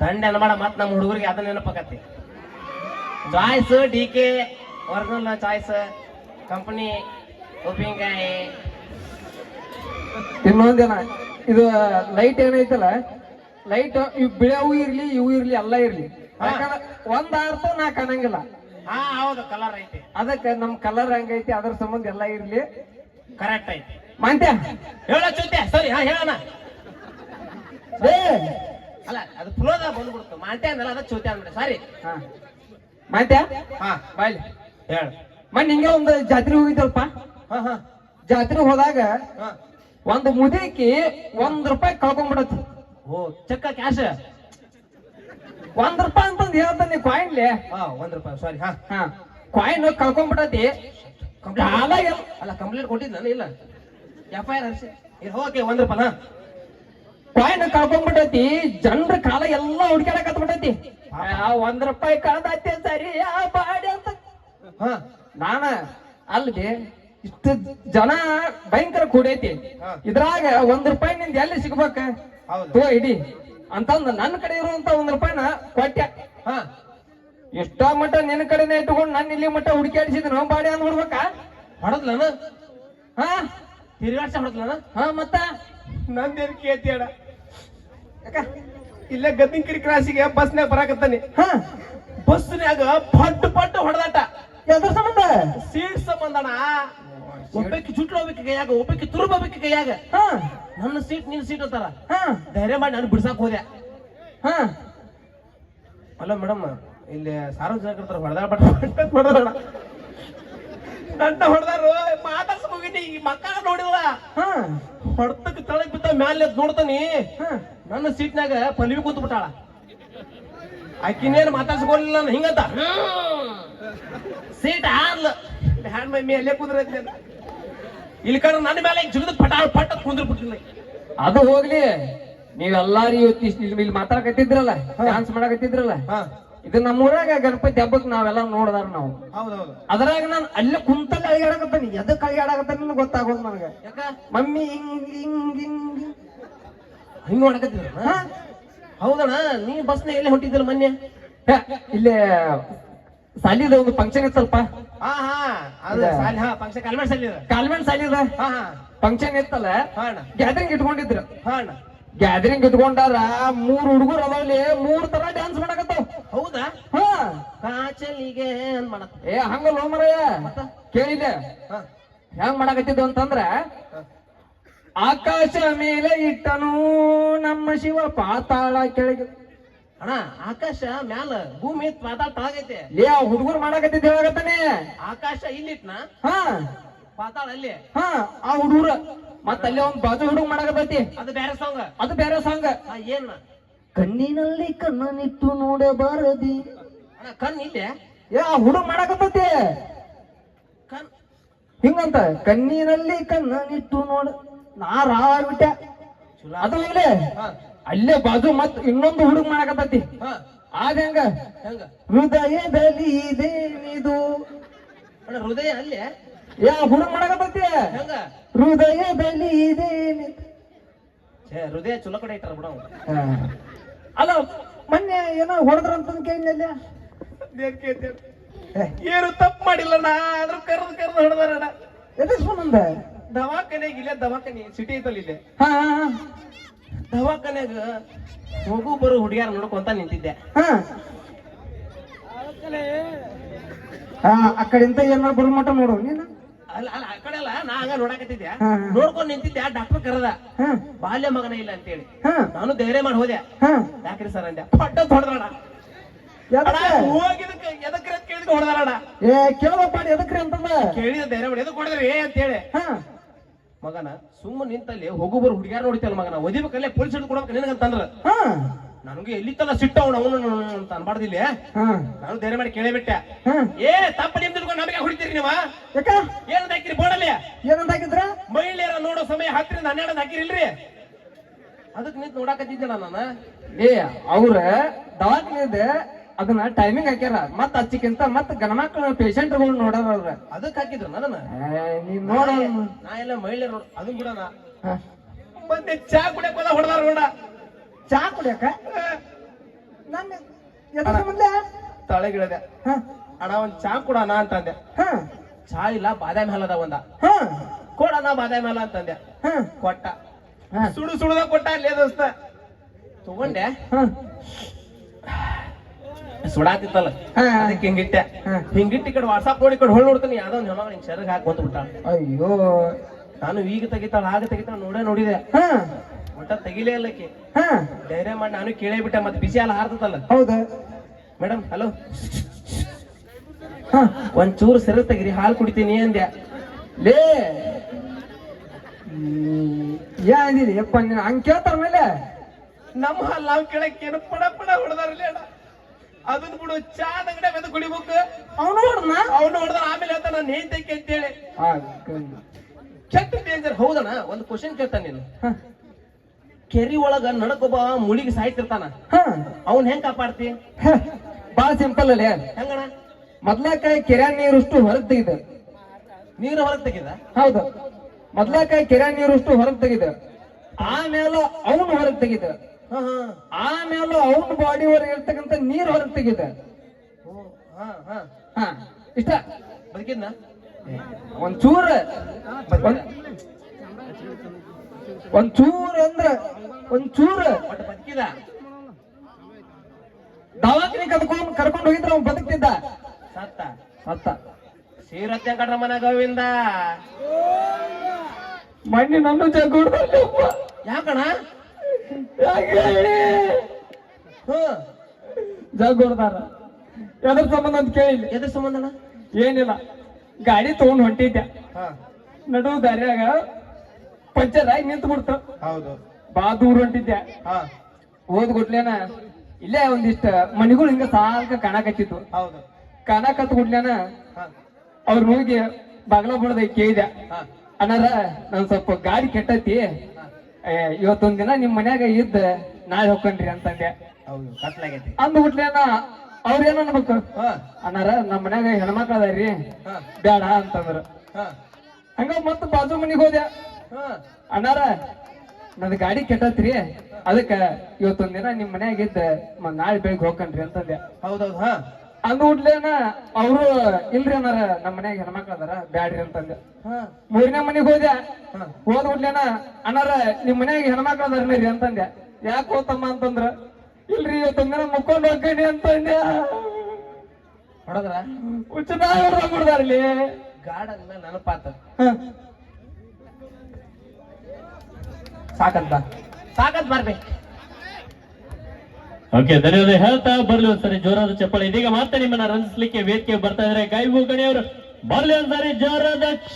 ತಂಡ ಅನ್ಮಾಡ ಮತ್ತೆ ನಮ್ಮ ಹುಡುಗರಿಗೆ ಅದನ್ನ ನೆನಪಾಕತಿ choice D K original choice company ಉಪ್ಪಿನಕಾಯಿ ಇನ್ನೊಂದೇನ ಇದು ಲೈಟ್ ಏನೈತಲ್ಲ ಲೈಟ್ ಇವ್ ಬಿಳವು ಇರ್ಲಿ ಇವು ಇರ್ಲಿ ಎಲ್ಲ ಇರ್ಲಿ. ಯಾಕಂದ್ರೆ ಒಂದ್ ಅರ್ಥ ನಾ ಕಾಣಂಗಿಲ್ಲ. ಹಾ ಹೌದು ಕಲರ್ ಐತಿ. ಅದಕ್ಕೆ ನಮ್ ಕಲರ್ ಹಂಗೈತಿ ಅದ್ರ ಸಂಬಂಧ ಎಲ್ಲ ಇರ್ಲಿ. ಕರೆಕ್ಟ್ ಐತಿ. ಮಾಂತ್ಯ ಹೇಳ ಚುತ್ತೆ ಸರಿ ಹಾ ಹೇಳಣ ಅಲ್ಲ ಅದು ಫ್ಲೋದ ಬಂದ್ಬಿಡ್ತು. ಮಾಂತೆ ಅಂದಲ್ಲ ಅದ ಚೂತೆ ಅಂದ್ಬಿಡ. ಸಾರಿ. ಹಾ. ಮಾಂತ್ಯ ಹಾ. ಬಾಯ್ಲಿ. ಹೇಳ. ಮನ್ ಹಿಂಗೆ ಒಂದು ಜಾತ್ರೆ ಹೋಗಿದ್ದಲ್ಪ. ಹಾ ಹಾ. ಜಾತ್ರೆ ಹೋದಾಗ ಒಂದು ಮುದಿಕಿ ಒಂದ್ ರೂಪಾಯಿ ಕಳ್ಕೊಂಡ್ಬಿಡತ್ತೆ ಓ ಚಕ್ಕ ಕ್ಯಾಶ್ ಒಂದ್ ರೂಪಾಯಿ ಅಂತಂದ್ ಹೇಳ್ತಾನೆ ಕಾಯಿನ್ಲೆ ಹಾ ಒಂದ್ ರೂಪಾಯಿ ಸಾರಿ ಹಾ. ಹಾ. ಕಾಯಿನ್ ಕಳ್ಕೊಂಡ್ಬಿಡತಿ ಅಲ್ಲ ಕಂಪ್ಲೇಂಟ್ ಕೊಟ್ಟಿದ್ದ ಇಲ್ಲ. ಎಫ್ ಐ ಆರ್ ಹರಿಸಿ ಓಕೆ ಒಂದ್ ರೂಪಾಯಿ ಕಾಯಿನ್ ಕಳ್ಕೊಂಡ್ಬಿಟ್ಟೈತಿ ಜನರ ಕಾಲ ಎಲ್ಲ ಹುಡ್ಕ್ಯಾಡಕತ್ಬಿಟ್ಟೈತಿ ಆ ಒಂದ್ ರೂಪಾಯಿ ಕಳ್ದೈತಿ ಸರಿ ಬಾಡಿ ಅಂತ. ಹಾ ನಾನ ಅಲ್ಲಿ ಇಷ್ಟು ಜನ ಭಯಂಕರ ಕೂಡೈತಿ. ಇದ್ರಾಗ ಒಂದ್ ರೂಪಾಯಿ ನಿಂದ ಎಲ್ಲಿ ಸಿಗ್ಬೇಕ? ತೋ ಇಡಿ. ಅಂತಂದ ನನ್ನ ಕಡೆ ಇರುವಂತ ಒಂದ್ ರೂಪಾಯಿನ ಕೊಟ್ಟೆ. ಹಾ. ಇಷ್ಟ ಮಟ್ಟ ನಿನ್ನ ಕಡೆನೇ ಇಟ್ಕೊಂಡು ನನ್ನ ಇಲ್ಲಿ ಮಟ್ಟ ಹುಡುಕಾಡಿಸಿದ್ ನಾವು ಬಾಡಿ ಅಂದ್ ಹೊಡ್ಬೇಕ ಹೊಡದ್ಲನ ಹಾ. ತಿರುಗಾಡ್ಸ ಹೊಡದ್ಲನ ಹಾ ಮತ್ತ? ನಂದೇನ್ ಯಾಕ? ಇಲ್ಲೇ ಗದ್ದಿನಕಿರಿ ಕ್ರಾಸಿಗೆ ಬಸ್ನ್ಯಾಗ ಬರಾಕತ್ತಾನೆ. ಹಾ. ಬಸ್ನ್ಯಾಗ ಪಟ್ಟು ಪಟ್ಟು ಹೊಡೆದಾಟ. ಯಾವ್ದ್ರ ಸಂಬಂಧ? ಸೀಟ್ ಸಂಬಂಧನ? ಒಬ್ಬಕ್ಕೆ ಚುಟ್ಲು ಹೋಗ್ಬೇಕು ಕೈಯಾಗ ಒಬ್ಬಕ್ಕೆ ತುರುಬ ಹೋಗ್ಬೇಕು ಕೈಯಾಗ. ಹಾ. ನನ್ನ ಸೀಟ್ ನಿನ್ ಸೀಟ್ ಅಂತಾರ. ಹಾ. ಧೈರ್ಯ ಮಾಡಿ ನಾನು ಬಿಡ್ಸಾಕ್ ಹೋದೆ. ಹಾ. ಅಲ್ಲ ಮೇಡಮ್ ಇಲ್ಲಿ ಸಾರ್ವಜನಿಕರ ಹೊಡೆದಾಡ ಬಟ್ ಹೊಡೆದಾಡ. ನನ್ನ ಹೊಡೆದಾರು ಮಾತಾಡ್ಸ ಹೋಗಿನಿ ಈ ಮಕ್ಕಳ ನೋಡಿಲ್ಲ ಹಾ. ಹೊಡ್ತಕ್ ತಳಗ್ ಬಿದ್ದ ಮ್ಯಾಲೆ ನೋಡ್ತಾನಿ. ಹಾ. ನನ್ನ ಸೀಟ್ನಾಗ ಪಲ್ವಿ ಕೂತ್ ಬಿಟ್ಟಾಳ ಆಕಿನೇನು ಮಾತಾಡ್ಸ್ಕೊಲಿಲ್ಲ ನಾನು ಹಿಂಗಂತ. ಸೀಟ್ ಆರ್ಲ ಹ್ಯಾಂಡ್ ಮಮ್ಮಿ ಅಲ್ಲೇ ಕುದ್ರ. ಇಲ್ಲಿ ಕಡೆ ನನ್ನ ಮೇಲೆ ಜುಗಿದ ಪಟ ಪಟ್ಟ ಕುಂದ್ರ ಬಿಟ್ಟಿಲ್ಲ ಅದು ಹೋಗ್ಲಿ. ನೀವೆಲ್ಲಾರು ಇವತ್ತು ಇಲ್ಲಿ ಮಾತಾಡಕತ್ತಿದ್ರಲ್ಲ ಡ್ಯಾನ್ಸ್ ಮಾಡಕತ್ತಿದ್ರಲ್ಲ ಇದು ಇದು ನಮ್ಮೂರಾಗ ಗಣಪತಿ ಹಬ್ಬಕ್ಕೆ ನಾವೆಲ್ಲ ನೋಡ್ದಾರ ನಾವು. ಅದ್ರಾಗ ನಾನು ಅಲ್ಲೇ ಕುಂತ ಅಳಿಗಾಡಕತ್ತಾನೆ ಎದಕ್ ಅಳಿಗಾಡಕತ್ತಾನ ಗೊತ್ತಾಗೋದು ನನಗೆ. ಮಮ್ಮಿ ಹಿಂಗ್ ಹಿಂಗ್ ಹಿಂಗ್ ಹಿಂಗ ಮಾಡಕತ್ತಿದ್ರ? ಹೌದಣ್ಣ ನೀ ಬಸ್ನ ಎಲ್ಲಿ ಹೊಂಟಿದ್ದಿಲ್ಲ ಮೊನ್ನೆ? ಇಲ್ಲೇ ಸಾಲಿದ ಒಂದು ಫಂಕ್ಷನ್ ಇತ್ತಲ್ಪ ಹಾ ಹಾ ಅದು. ಸಾಲಿ ಹಾ ಫಂಕ್ಷನ್ ಕಾಲ್ಮೆಂಟ್ ಸಾಲಿದ ಹಾ ಹಾ. ಫಂಕ್ಷನ್ ಇತ್ತಲ್ಲ ಹಾ ಗ್ಯಾದರಿಂಗ್ ಇಟ್ಕೊಂಡಿದ್ರು. ಹಾ ಗ್ಯಾದರಿಂಗ್ ಇಟ್ಕೊಂಡಾರ ಮೂರ್ ಹುಡುಗರು ಅದಾವಲ್ಲಿ ಮೂರ್ ತರ ಡ್ಯಾನ್ಸ್ ಮಾಡಕತ್ತಾವ. ಹೌದಾ? ಹಾ. ಕಾಚಲಿಗೆ ಮಾಡತ್ತ? ಏ ಹಂಗಲ್ಲ ಮರಯ್ಯ? ಕೇಳಿದೆ ಹಾ. ಹೆಂಗ್ ಮಾಡಕತ್ತಿದ್ದು ಅಂತಂದ್ರ. ಆಕಾಶ ಮೇಲೆ ಇಟ್ಟನು ನಮ್ಮ ಶಿವ ಪಾತಾಳ ಕೆಳಗೆ. ಅಣ್ಣ ಆಕಾಶ ಮ್ಯಾಲ ಭೂಮಿ ಪಾತಾಳ ತಳಗೈತೆ ಲೇ ಆ ಹುಡುಗರು ಮಾಡಕತ್ತಿದ್ದು ಹೇಳಕತ್ತಾನೆ. ಆಕಾಶ ಇಲ್ಲಿಟ್ನ ಹಾ. ಪಾತಾಳ ಅಲ್ಲಿ? ಹಾ ಆ ಹುಡುಗರ. ಮತ್ತ ಅಲ್ಲಿ ಒಂದ್ ಬಾಜು ಹುಡುಗ ಮಾಡಕತ್ತೈತಿ. ಅದು ಬೇರೆ ಸಾಂಗ್. ಅದು ಬೇರೆ ಸಾಂಗ್. ಹಾ ಏನ್ ಕಣ್ಣಿನಲ್ಲಿ ಕಣ್ಣನಿಟ್ಟು ನೋಡಬಾರದಿ. ಅಣ್ಣ ಕಣ್ ಇಲ್ಲೇ? ಏ ಆ ಹುಡುಗ ಮಾಡಕತ್ತೈತಿ. ಕಣ್. ಹಿಂಗಂತ ಕಣ್ಣಿನಲ್ಲಿ ಕಣ್ಣನಿಟ್ಟು ನೋಡ ನಾ ರಾಗ್ಬಿಟ್ಟೆ ಚಲೋ. ಅದು ಅಲ್ಲೇ ಬಾಜು ಮತ್ ಇನ್ನೊಂದು ಹುಡುಗ ಮಾಡಕತ್ತತಿ. ಹಾ. ಆದ ಹೆಂಗ? ಹೆಂಗ? ಹೃದಯದಲ್ಲಿ ಇದೇನಿದು? ಅಣ್ಣ ಹೃದಯ ಅಲ್ಲಿ? ಯಾ ಹುಡುಗ ಮಾಡಕತ್ತೈತಿ? ಹೆಂಗ? ಹೃದಯದಲ್ಲಿ ಇದೇನಿದು? ಛೇ ಹೃದಯ ಚಲೋ ಕಡೆ ಇಟ್ಟಾರ ಬಿಡ ಹಾ. ಅಲ್ಲ ಮೊನ್ನೆ ಏನೋ ಹೊಡೆದ್ರಂತ ಕೇಳಿಲ್ಲ ಏನು ತಪ್ಪು ಮಾಡಿಲ್ಲ ನಾ ಆದ್ರೂ ಕರೆದು ಕರೆದು ಹೊಡೆದಾರಣ್ಣ ಎದಕ್ ಸಂಬಂಧ ದವಾಖಾನೆಗೆ ಇಲ್ಲೇ ದವಾಖಾನೆ ಸಿಟಿ ಐತಲ್ಲ ಇಲ್ಲೇ. ಹಾ ಹಾ, ಹೋಗು ಬರೋ ಹುಡುಗಿಯಾರ ನೋಡ್ಕೊಂತ ನಿಂತಿದ್ದೆ. ಹಾ. ಹಾ ಆ ಕಡೆಯಿಂದ ಏನಾರ ಬರೋ ಮಟ್ಟ ನೋಡು ನೀನು. ಅಲ್ಲ ಅಲ್ಲ ಆ ಕಡೆ ಅಲ್ಲ ನಾ ಹಂಗ ನೋಡಕತ್ತಿದ್ದೆ. ಹಾ. ನೋಡ್ಕೊಂಡ್ ನಿಂತಿದ್ದೆ ಡಾಕ್ಟರ್ ಕರೆದ. ಹಾ. ಬಾಲ್ಯ ಮಗನ ಇಲ್ಲ ಅಂತೇಳಿ. ಹಾ. ನಾನು ಧೈರ್ಯ ಮಾಡಿ ಹೋದೆ. ಹಾ. ಯಾಕ್ರಿ ಸರ್ ಅಂದೆ. ಪಟ್ಟ ಹೊಡೆದ್ರಣ ಎದಕ್ಕೆ? ಹೋಗಿದಕ್ಕೆ ಎದಕ್ರಿ ಅಂತ ಕೇಳಿದ ಹೊಡೆದಾರಣ ಏ ಕೇಳಪ್ಪ ಎದಕ್ರಿ ಅಂತಂದ? ಕೇಳಿದ ಧೈರ್ಯ ಮಾಡಿ ಎದಕ್ ಹೊಡೆದ್ರಿ ಅಂತೇಳಿ. ಹಾ. ಮಗನ ಸುಮ್ಮ ನಿಂತಲ್ಲಿ ಹೋಗು ಬರೋ ಹುಡುಗಿಯಾರ ನೋಡಿತಲ್ಲ ಮಗನ. ಒದಿಬೇಕಲ್ಲೇ ಪೊಲೀಸ್ ಹಿಡಿದು ಕೊಡ್ಬೇಕು ನಿನಗಂತಂದ್ರ? ಹಾ. ನನಗೆ ಎಲ್ಲಿ ತನ ಸಿಟ್ಟ ಅವನು ಅವನು ಅಂತ ಅನ್ಬಾರ್ದಿಲ್ಲ ನಾನು ಧೈರ್ಯ ಮಾಡಿ ಕೇಳೇಬಿಟ್ಟೆ. ಬಿಟ್ಟೆ ಏ ತಪ್ಪ ನಿಮ್ ತಿಳ್ಕೊಂಡು ನಮಗೆ ಹೊಡಿತೀರಿ ನೀವ? ಯಾಕ? ಏನಂತ ಹಾಕಿರಿ ಬೋರ್ಡಲ್ಲಿ? ಏನಂತ ಹಾಕಿದ್ರ? ಮಹಿಳೆಯರ ನೋಡೋ ಸಮಯ ಹತ್ತರಿಂದ ಹನ್ನೆರಡು ಹಾಕಿರಿಲ್ರಿ? ಅದಕ್ಕೆ ನಿಂತು ನೋಡಾಕತ್ತಿದ್ದೆ ನಾನು. ಏ ಅವ್ರ ದವಾಖಾನಿದ ಅದನ್ನ ಟೈಮಿಂಗ್ ಹಾಕ್ಯಾರ. ಮತ್ ಹಚ್ಚಿಕ್ಕಿಂತ ಮತ್ ಗಣಮಕ್ಳ ಪೇಷಂಟ್ಗಳು ನೋಡಾರ ಅವ್ರ. ಅದಕ್ಕೆ ಹಾಕಿದ್ರು ನನ್ನ ನೀನ್ ನೋಡ ನಾ ಎಲ್ಲ ಮಹಿಳೆ ಅದು ಕೂಡ ಬಿಡೋಣ ಮತ್ತೆ ಚಾ ಕುಡಿಯಕ್ ಹೋದ ಹೊಡೆದಾರ ನೋಡ. ಚಾ ಕುಡಿಯಕ? ನನ್ನ ತಳಗಿಳದೆ. ಅಣ್ಣ ಒಂದ್ ಚಾ ಕೊಡಣ ಅಂತಂದೆ. ಹಾ. ಚಾ ಇಲ್ಲ ಬಾದಾಮಿ ಹಾಲದ ಒಂದ ಕೊಡಣ ಬಾದಾಮಿ ಹಾಲ ಅಂತಂದೆ. ಕೊಟ್ಟ. ಸುಡು ಸುಡುದ ಕೊಟ್ಟ ಅಲ್ಲೇ ದೋಸ್ತ ತಗೊಂಡೆ. ಹಾ. ಸುಡಾತಿತ್ತಲ್ಲ? ಹಾ. ಅದಕ್ಕೆ ಹಿಂಗಿಟ್ಟೆ ಹಿಂಗಿಟ್ಟ ಕಡೆ ವಾಟ್ಸಾಪ್ ನೋಡಿ ಕಡೆ ಹೊಳ್ ನೋಡ್ತೀನಿ. ಯಾವ್ದೋ ಒಂದು ಹೆಣ್ಮಗ ನಿನ್ ಶರೀರ ಹಾಕಿ ಬಂದ್ಬಿಟ್ಟ. ಅಯ್ಯೋ. ನಾನು ಈಗ ತೆಗಿತಾಳ ಆಗ ತೆಗಿತಾಳ ನೋಡೇ ನೋಡಿದೆ. ಹಾ. ಒಟ್ಟ ತೆಗಿಲೇ ಇಲ್ಲಕ್ಕೆ ಹಾ. ಧೈರ್ಯ ಮಾಡಿ ನಾನು ಕೇಳೇ ಬಿಟ್ಟೆ ಮತ್ತೆ ಬಿಸಿ ಎಲ್ಲ ಹಾರ್ತದಲ್ಲ ಹೌದಾ. Madam hello. ಹಾ. ಒಂದ್ ಚೂರು ಸೆರೆ ತೆಗಿರಿ ಹಾಲು ಕುಡಿತೀನಿ ಅಂದ್ಯ ಲೇ. ಯಾ ಅಂದಿದಿ? ಯಪ್ಪ ಹಂಗ್ ಕೇಳ್ತಾರ ಮೇಲೆ? ನಮ್ಮ ಹಾಲು ನಾವು ಕೇಳಕ್ ಏನು ಪಡ ಪಡ ಹೊಡೆದಾರಲ್ಲ ಅದನ್ನ ಬಿಡು ಚಾ ಅಂಗಡಿ ಬೆದ ಕುಡಿಬೇಕು. ಅವನು ನೋಡ್ನ ಅವನು ಹೊಡೆದ ಆಮೇಲೆ ಹೇಳ್ತಾನ ನಾನು ಹೇಳ್ತೈಕೆ ಅಂತೇಳಿ ಕೆಟ್ಟ ಡೇಂಜರ್ ಹೌದಣ್ಣ? ಒಂದು ಕ್ವಶನ್ ಕೇಳ್ತಾನ ನೀನು. ಕೆರಿ ಒಳಗ ನಡಕೊಬ್ಬ ಮುಳಿಗೆ ಸಾಯ್ತಿರ್ತಾನ. ಅವನ್ ಹೆಂಗ್ ಕಾಪಾಡ್ತಿ? ಬಾಳ ಸಿಂಪಲ್ ಅಲ್ಲೇ. ಹೆಂಗಣ ಮೊದ್ಲಾಕ ಕೆರೆ ನೀರುಷ್ಟು ಹೊರಗ್ ತೆಗಿದ. ನೀರು ಹೊರಗ್ ತೆಗಿದ? ಹೌದು. ಮೊದ್ಲಾಕ ಕೆರೆ ನೀರುಷ್ಟು ಹೊರಗ್ ತೆಗಿದ. ಆಮೇಲೆ ಅವನು ಹೊರಗ್ ತೆಗಿದ. ಆಮೇಲೆ ಅವನ ಬಾಡಿ ಹೊರಗೆ ಇರ್ತಕ್ಕಂಥ ನೀರ್ ಹೊರಗೆ ತೆಗಿದ ಓ, ಹಾ ಹಾ. ಹಾ ಇಷ್ಟ? ಬದುಕಿದ್ನ? ಒಂದ್ ಚೂರ. ಒಂದ್- ಒಂದ್ ಚೂರ್ ಅಂದ್ರ ಒಂದ್ ಚೂರ. ಒಟ್ಟು ಬದುಕಿದ? ದವಾಖಾನೆ ಕದ್ಕೊಂಡ್ ಕರ್ಕೊಂಡು ಹೋಗಿದ್ರ ಅವ್ನ್ ಬದುಕ್ತಿದ್ದ. ಸತ್ತ. ಸತ್ತ. ಸೀರತ್ಯ ಕಡ್ರಮನ ಗೋವಿಂದ. ಮಣ್ಣಿನ ನನ್ನ ಜಗ್ಗುಡ್ದಲ್ಲಪ್ಪ ಯಾಕಣ ಹ್ಮ್ ಜಗ್ ಹೊಡ್ದಾರ ಎದ್ರ ಸಂಬಂಧ ಅಂತ ಕೇಳಿಲ್ಲ ಎದ್ರ ಸಂಬಂಧನ ಏನಿಲ್ಲ. ಗಾಡಿ ತಗೊಂಡ್ ಹೊಂಟಿದ್ದೆ. ನಡುವ ನಡು ದಾರ್ಯಾಗ ಪಂಚರ್ ಆಗಿ ನಿಂತು ಬಿಡ್ತು. ಹೌದು. ಬಾ ದೂರ ಹೊಂಟಿದ್ದೆ. ಓದ್ ಹೋದ್ ಗುಟ್ಲೇನ ಇಲ್ಲೇ ಒಂದಿಷ್ಟ ಮನಿಗಳು ಹಿಂಗ ಸಾಲ್ಕ ಕಾಣಕತ್ತಿತ್ತು ಹೌದು. ಕಾಣಕತ್ ಕೊಡ್ಲೇನ ಅವ್ರ ಹೋಗಿ ಬಾಗ್ಲ ಬಡ್ದ ಕೇಳಿದೆ. ಅನ್ನಾರ ಅಣ್ಣಾರ ನನ್ ಸ್ವಲ್ಪ ಗಾಡಿ ಕೆಟ್ಟೈತಿ. ಇವತ್ತೊಂದ್ ದಿನ ನಿಮ್ ಮನ್ಯಾಗ ಇದ್ದ ನಾಳೆ ಹೋಗ್ಕೊಂಡ್ರಿ ಅಂತಂದೆ. ಹೌದು ಕತ್ಲಾಗೈತಿ. ಅಂದ್ ಬಿಟ್ಲೇನ ಅವ್ರ ಏನ್ ಅನ್ಬೇಕು ಅನ್ನಾರ ನಮ್ ಮನ್ಯಾಗ ಹೆಣ್ಮಕ್ಳ ಅದಾರಿ ಬೇಡ ಅಂತಂದ್ರ. ಹಂಗ ಮತ್ತ ಬಾಜು ಮನಿಗ್ ಹೋದೆ. ಅನ್ನಾರ ಅಣ್ಣಾರ ನನ್ ಗಾಡಿ ಕೆಟ್ಟತ್ರಿ. ಅದಕ್ಕ ಇವತ್ತೊಂದ್ ದಿನ ನಿಮ್ ಮನ್ಯಾಗ ಇದ್ದ ನಾಳೆ ಬೆಳಿಗ್ಗೆ ಹೋಗ್ಕೊಂಡ್ರಿ ಅಂತಂದೆ. ಹೌದೌದು ಹಾ. ಅಂದ್ಬಿಟ್ಲೇನ ಅವರು ಇಲ್ರಿ ಅನ್ನಾರ ನಮ್ ಮನ್ಯಾಗ ಹೆಣ್ಮಕ್ಳ ಅದಾರ ಬ್ಯಾಡ್ರಿ ಅಂತಂದೆ. ಮೂರನೇ ಮನೆಗೆ ಹೋದೆ. ಹೋದ್ಬಿಟ್ಲೇನ ಅಣ್ಣಾರ ನಿಮ್ ಮನ್ಯಾಗ ಹೆಣ್ಮಕ್ಳ ಅದಾರ್ರಿ ಅಂತಂದೆ. ಯಾಕೆ ಹೋತಮ್ಮ ಅಂತಂದ್ರ ಇಲ್ರಿ ಇವತ್ತೊಂದ್ ಮುಕ್ಕೊಂಡ್ ಹೋಗ್ಕಣಿ ಅಂತಂದೆ. ಹೊಡದ್ರ? ಹುಚ್ಚ ನಾವ್ ಬಿಡ್ದಾರ್ಲಿ ಗಾಡ್ ಅಂದ್ಮೇಲೆ ನೆನಪಾತ. ಸಾಕಂತ. ಸಾಕಂತ ಬರ್ಬೇ ಓಕೆ ಧನ್ಯವಾದ ಹೇಳ್ತಾ ಬರ್ಲಿ ಒಂದ್ಸರಿ, ಜೋರಾದ ಚಪ್ಪಳೆ. ಇದೀಗ ಮತ್ತೆ ನಿಮ್ಮನ್ನ ರಂಜಿಸ್ಲಿಕ್ಕೆ ವೇದಿಕೆ ಬರ್ತಾ ಇದ್ರೆ ಗೈಬು ಗಣಿಯವರು ಬರ್ಲಿ ಒಂದ್ಸರಿ, ಜೋರಾದ